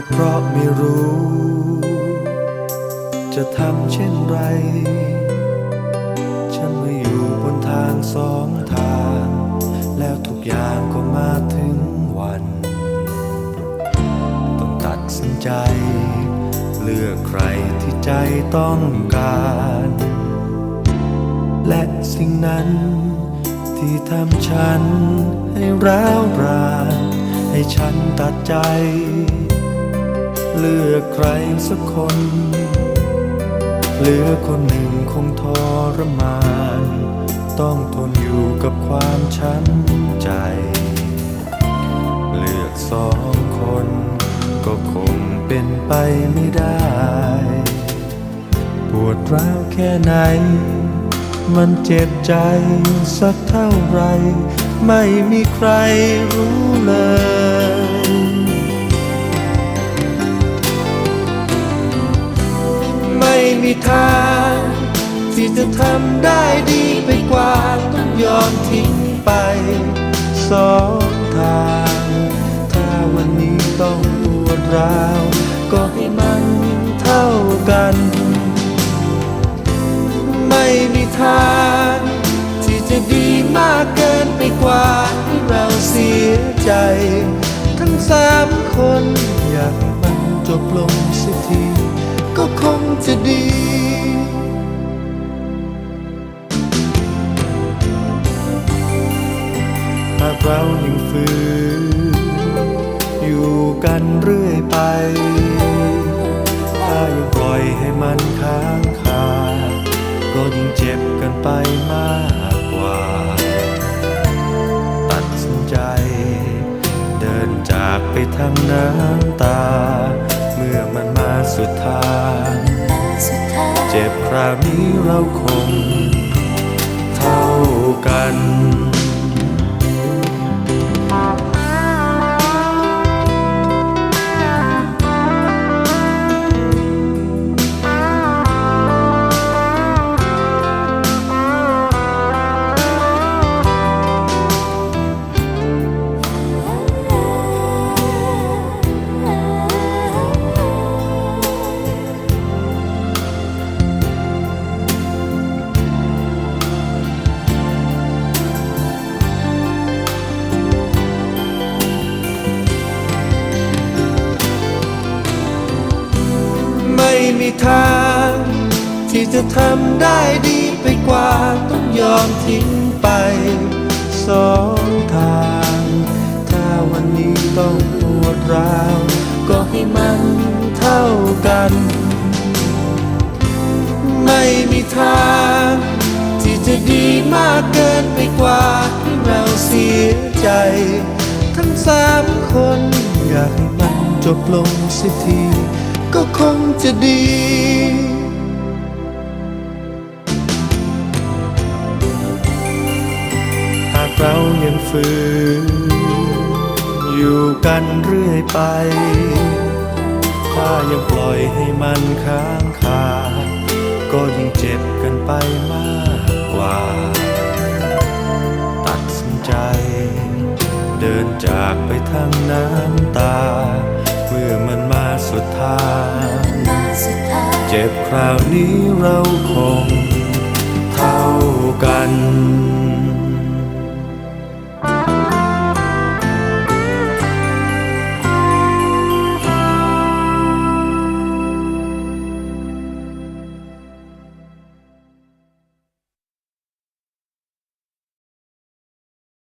ก็เพราะไม่รู้ จะทำเช่นไร ฉันมาอยู่บนทางสองทาง แล้วทุกอย่างก็มาถึงวัน ต้องตัดสินใจ เลือกใครที่ใจต้องการ และสิ่งนั้นที่ทำฉันให้ร้าวรานให้ฉันตัดใจ เลือกใครสักคน เหลือคนหนึ่งคงทรมาน ต้องทนอยู่กับความช้ำใจ เลือกสองคน ก็คงเป็นไปไม่ได้ ปวดร้าวแค่ไหน มันเจ็บใจสักเท่าไร ไม่มีใครรู้เลย ทาง ที่จะทำได้ดีไปกว่าต้องยอมทิ้งไปสองทาง ถ้าวันนี้ต้องปวดร้าว ก็ให้มันเท่ากัน ไม่มีทาง ที่จะดีมากเกินไปกว่าที่เราเสียใจ ทั้งสามคนอยากมันจบลงสักทีก็คงจะดี เรายังฝืนอยู่กันเรื่อยไป ถ้ายังปล่อยให้มันค้างคา ก็ยิ่งเจ็บกันไปมากกว่า ตัดสินใจ เดินจากไปทางน้ำตา เมื่อมันมาสุดทางเจ็บคราวนี้เราคงเท่ากัน ม่มีทาง ที่จะทำได้ดีไปกว่าต้องยอมทิ้งไป สองทาง ถ้าวันนี้ต้องปวดร้าว ก็ให้มันเท่ากัน ไม่มีทาง ที่จะดีมากเกินไปกว่าที่เราเสียใจ ทั้งสามคนอยากให้มันจบลงสักที ก็คงจะดี หากเรายังฝืนอยู่กันเรื่อยไป ถ้ายังปล่อยให้มันค้างคา ก็ยิ่งเจ็บกันไปมากกว่า ตัดสินใจ เดินจากไปทางน้ำตา เมื่อมันมา ทาน เจ็บคราวนี้เราคงเท่ากัน